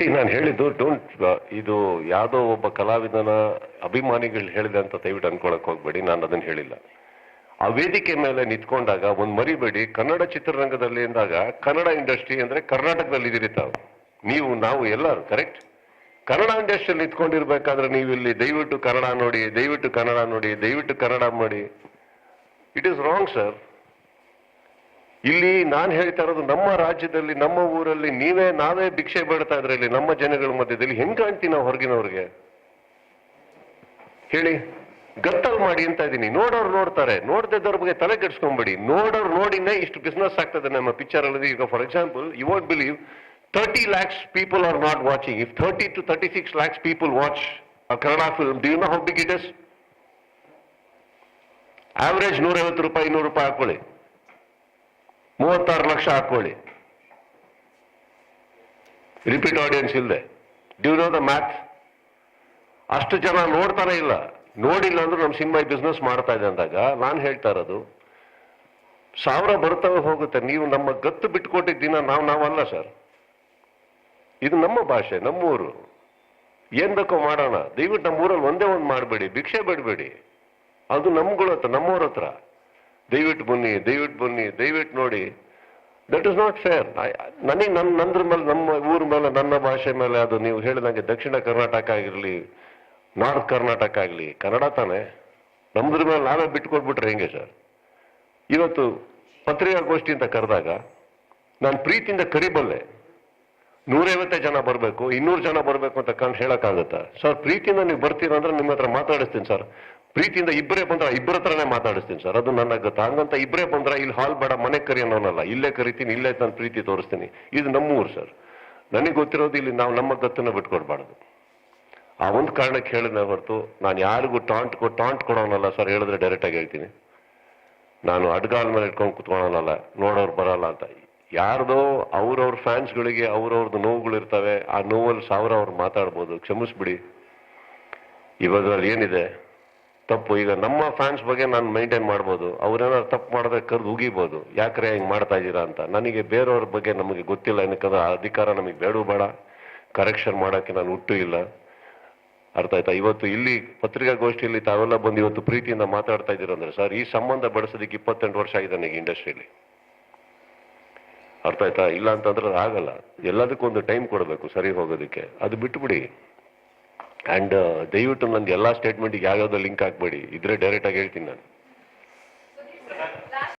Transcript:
C, ನಾನು ಹೇಳಿದ್ದು don't ಇದು ಯಾವುದೋ ಒಬ್ಬ ಕಲಾವಿದನ ಅಭಿಮಾನಿಗಳು ಹೇಳಿದೆ ಅಂತ ದಯವಿಟ್ಟು ಅನ್ಕೊಳಕ್ ಹೋಗ್ಬೇಡಿ, ನಾನು ಅದನ್ನ ಹೇಳಿಲ್ಲ. ಆ ವೇದಿಕೆ ಮೇಲೆ ನಿಂತ್ಕೊಂಡಾಗ ಒಂದು ಮರಿಬೇಡಿ, ಕನ್ನಡ ಚಿತ್ರರಂಗದಲ್ಲಿ ಅಂದಾಗ ಕನ್ನಡ ಇಂಡಸ್ಟ್ರಿ ಅಂದ್ರೆ ಕರ್ನಾಟಕದಲ್ಲಿ ಇದೀರಿ ತಾವು ನೀವು, ನಾವು ಎಲ್ಲರೂ ಕರೆಕ್ಟ್ ಕನ್ನಡ ಇಂಡಸ್ಟ್ರಿಯಲ್ಲಿ ನಿಂತ್ಕೊಂಡಿರ್ಬೇಕಾದ್ರೆ ನೀವು ಇಲ್ಲಿ ದಯವಿಟ್ಟು ಕನ್ನಡ ನೋಡಿ, ದಯವಿಟ್ಟು ಕನ್ನಡ ನೋಡಿ, ದಯವಿಟ್ಟು ಕನ್ನಡ ಮಾಡಿ. ಇಟ್ ಈಸ್ ರಾಂಗ್ ಸರ್ ಇಲ್ಲಿ ನಾನು ಹೇಳ್ತಾ ಇರೋದು ನಮ್ಮ ರಾಜ್ಯದಲ್ಲಿ, ನಮ್ಮ ಊರಲ್ಲಿ ನೀವೇ, ನಾವೇ ಭಿಕ್ಷೆ ಬೇಡ್ತಾ ಇದ್ರೆ ಇಲ್ಲಿ ನಮ್ಮ ಜನಗಳ ಮಧ್ಯದಲ್ಲಿ ಹೆಂಗ್ ಕಾಣ್ತೀವಿ ನಾವು ಹೊರಗಿನವ್ರಿಗೆ? ಹೇಳಿ ಗತ್ತಲ್ ಮಾಡಿ ಅಂತ ಇದ್ದೀನಿ. ನೋಡೋರು ನೋಡ್ತಾರೆ. ನೋಡ್ದಿದ್ದವ್ರ ಬಗ್ಗೆ ತಲೆ ಕೆಡ್ಸ್ಕೊಂಬೇಡಿ. ನೋಡೋರು ನೋಡಿನೇ ಇಷ್ಟು ಬಿಸ್ನೆಸ್ ಆಗ್ತದೆ ನಮ್ಮ ಪಿಕ್ಚರ್ ಅಲ್ಲಿ. ಈಗ for example you want believe thirty lakhs people are not watching if thirty two thirty six lakhs people watch Kannada film do you know how big it is average ನೂರೈವತ್ತು ರೂಪಾಯಿ, ಇನ್ನೂರು ರೂಪಾಯಿ ಹಾಕೊಳ್ಳಿ ಮೂವತ್ತಾರು ಲಕ್ಷ ಹಾಕೊಳ್ಳಿ. ರಿಪೀಟ್ ಆಡಿಯನ್ಸ್ ಇಲ್ಲದೆ due know the math ಅಷ್ಟು ಜನ ನೋಡ್ತಾನೆ ಇಲ್ಲ. ನೋಡಿಲ್ಲ ಅಂದ್ರೆ ನಮ್ಮ ಸಿನಿಮಾ ಬಿಸ್ನೆಸ್ ಮಾಡ್ತಾ ಇದೆ ಅಂದಾಗ ನಾನು ಹೇಳ್ತಾ ಇರೋದು, ಸಾವಿರ ಬರ್ತವೆ ಹೋಗುತ್ತೆ. ನೀವು ನಮ್ಮ ಗತ್ತು ಬಿಟ್ಕೊಟ್ಟಿದ್ದ ದಿನ ನಾವು ನಾವಲ್ಲ ಸರ್ ಇದು ನಮ್ಮ ಭಾಷೆ, ನಮ್ಮೂರು. ಏನ್ ಬೇಕೋ ಮಾಡೋಣ. ದಯವಿಟ್ಟು ನಮ್ಮ ಊರಲ್ಲಿ ಒಂದೇ ಒಂದು ಮಾಡಬೇಡಿ, ಭಿಕ್ಷೆ ಬಿಡಬೇಡಿ. ಅದು ನಮ್ಗಳ ಹತ್ರ ನಮ್ಮವ್ರ ಹತ್ರ ದಯವಿಟ್ಟು ಬನ್ನಿ ದಯವಿಟ್ಟು ಬನ್ನಿ, ದಯವಿಟ್ಟು ನೋಡಿ. ದಟ್ ಇಸ್ ನಾಟ್ ಫೇರ್ ನನಗೆ ನನ್ನ ನಂದ್ರ ಮೇಲೆ, ನಮ್ಮ ಊರ ಮೇಲೆ, ನನ್ನ ಭಾಷೆ ಮೇಲೆ ಅದು ನೀವು ಹೇಳಿದಂಗೆ ದಕ್ಷಿಣ ಕರ್ನಾಟಕ ಆಗಿರಲಿ, ನಾರ್ತ್ ಕರ್ನಾಟಕ ಆಗಲಿ, ಕನ್ನಡ ತಾನೇ. ನಮ್ದ್ರ ಮೇಲೆ ನಾವೇ ಬಿಟ್ಕೊಟ್ಬಿಟ್ರೆ ಹೆಂಗೆ ಸರ್ ಇವತ್ತು ಪತ್ರಿಕಾಗೋಷ್ಠಿ ಅಂತ ಕರೆದಾಗ ನಾನು ಪ್ರೀತಿಯಿಂದ ಕರಿಬಲ್ಲೆ. ನೂರೈವತ್ತೇ ಜನ ಬರಬೇಕು, ಇನ್ನೂರು ಜನ ಬರಬೇಕು ಅಂತ ಕಂಡು ಹೇಳೋಕ್ಕಾಗುತ್ತಾ? ಸರ್ ಪ್ರೀತಿಯಿಂದ ನೀವು ಬರ್ತೀರಾ ಅಂದ್ರೆ ನಿಮ್ಮ ಹತ್ರ ಮಾತಾಡಿಸ್ತೀನಿ ಸರ್ ಪ್ರೀತಿಯಿಂದ ಇಬ್ಬರೇ ಬಂದ್ರ ಇಬ್ಬರ ಹತ್ರನೇ ಮಾತಾಡಿಸ್ತೀನಿ ಸರ್. ಅದು ನನ್ನ ಗೊತ್ತ ಹಂಗಂತ ಇಬ್ಬರೇ ಬಂದ್ರ ಇಲ್ಲಿ ಹಾಲ್ ಬೇಡ, ಮನೆ ಕರಿ ಅನ್ನೋನಲ್ಲ. ಇಲ್ಲೇ ಕರಿತೀನಿ, ಇಲ್ಲೇ ನಾನು ಪ್ರೀತಿ ತೋರಿಸ್ತೀನಿ. ಇದು ನಮ್ಮ ಊರು ಸರ್. ನನಗೆ ಗೊತ್ತಿರೋದು ಇಲ್ಲಿ ನಾವು ನಮ್ಮ ಗತ್ತನ್ನ ಬಿಟ್ಕೊಡ್ಬಾರ್ದು. ಆ ಒಂದು ಕಾರಣಕ್ಕೆ ಹೇಳಿದ ಹೊರತು ನಾನು ಯಾರಿಗೂ ಟಾಂಟ್ ಕೊ, ಟಾಂಟ್ ಕೊಡೋನಲ್ಲ ಸರ್ ಹೇಳಿದ್ರೆ ಡೈರೆಕ್ಟ್ ಆಗಿ ಹೇಳ್ತೀನಿ. ನಾನು ಅಡ್ಗಾಲ್ ಮೇಲೆ ಇಟ್ಕೊಂಡು ಕುತ್ಕೊಳೋನಲ್ಲ ನೋಡೋರು ಬರಲ್ಲ ಅಂತ. ಯಾರ್ದೋ ಅವ್ರವ್ರ ಫ್ಯಾನ್ಸ್ಗಳಿಗೆ ಅವ್ರವ್ರದ್ದು ನೋವುಗಳು ಇರ್ತವೆ, ಆ ನೋವಲ್ಲಿ ಸಾವಿರ ಅವ್ರು ಮಾತಾಡ್ಬೋದು. ಕ್ಷಮಿಸ್ಬಿಡಿ. ಇವಾಗ ಏನಿದೆ? ತಪ್ಪು. ಈಗ ನಮ್ಮ ಫ್ಯಾನ್ಸ್ ಬಗ್ಗೆ ನಾನು ಮೈಂಟೈನ್ ಮಾಡ್ಬೋದು. ಅವ್ರೇನಾದ್ರು ತಪ್ಪು ಮಾಡಿದ್ರೆ ಕರೆದು ಉಗಿಬೋದು. ಯಾಕ್ರೆ ಹಿಂಗೆ ಮಾಡ್ತಾ ಇದ್ದೀರಾ ಅಂತ. ನನಗೆ ಬೇರೆಯವ್ರ ಬಗ್ಗೆ ನಮಗೆ ಗೊತ್ತಿಲ್ಲ. ಏನಕ್ಕಂದ್ರೆ ಆ ಅಧಿಕಾರ ನಮಗೆ ಬೇಡ ಬೇಡ. ಕರೆಕ್ಷನ್ ಮಾಡೋಕ್ಕೆ ನಾನು ಹುಟ್ಟು ಇಲ್ಲ. ಅರ್ಥ ಆಯ್ತಾ? ಇವತ್ತು ಇಲ್ಲಿ ಪತ್ರಿಕಾಗೋಷ್ಠಿಯಲ್ಲಿ ತಾವೆಲ್ಲ ಬಂದು ಇವತ್ತು ಪ್ರೀತಿಯಿಂದ ಮಾತಾಡ್ತಾ ಇದ್ದೀರ ಅಂದ್ರೆ, ಸರ್, ಈ ಸಂಬಂಧ ಬೆಳೆಸೋದಕ್ಕೆ ಇಪ್ಪತ್ತೆಂಟು ವರ್ಷ ಆಗಿದೆ ನನಗೆ ಇಂಡಸ್ಟ್ರಿಯಲ್ಲಿ ಅರ್ಥ ಆಯ್ತಾ? ಇಲ್ಲ ಅಂತಂದ್ರೆ ಆಗಲ್ಲ. ಎಲ್ಲದಕ್ಕೂ ಒಂದು ಟೈಮ್ ಕೊಡಬೇಕು ಸರಿ ಹೋಗೋದಕ್ಕೆ. ಅದು ಬಿಟ್ಬಿಡಿ. ಆ್ಯಂಡ್ ದಯವಿಟ್ಟು ನಂದು ಎಲ್ಲ ಸ್ಟೇಟ್ಮೆಂಟಿಗೆ ಯಾವ್ಯಾವುದೋ ಲಿಂಕ್ ಹಾಕ್ಬೇಡಿ. ಇದ್ರೆ ಡೈರೆಕ್ಟ್ ಆಗಿ ಹೇಳ್ತೀನಿ ನಾನು.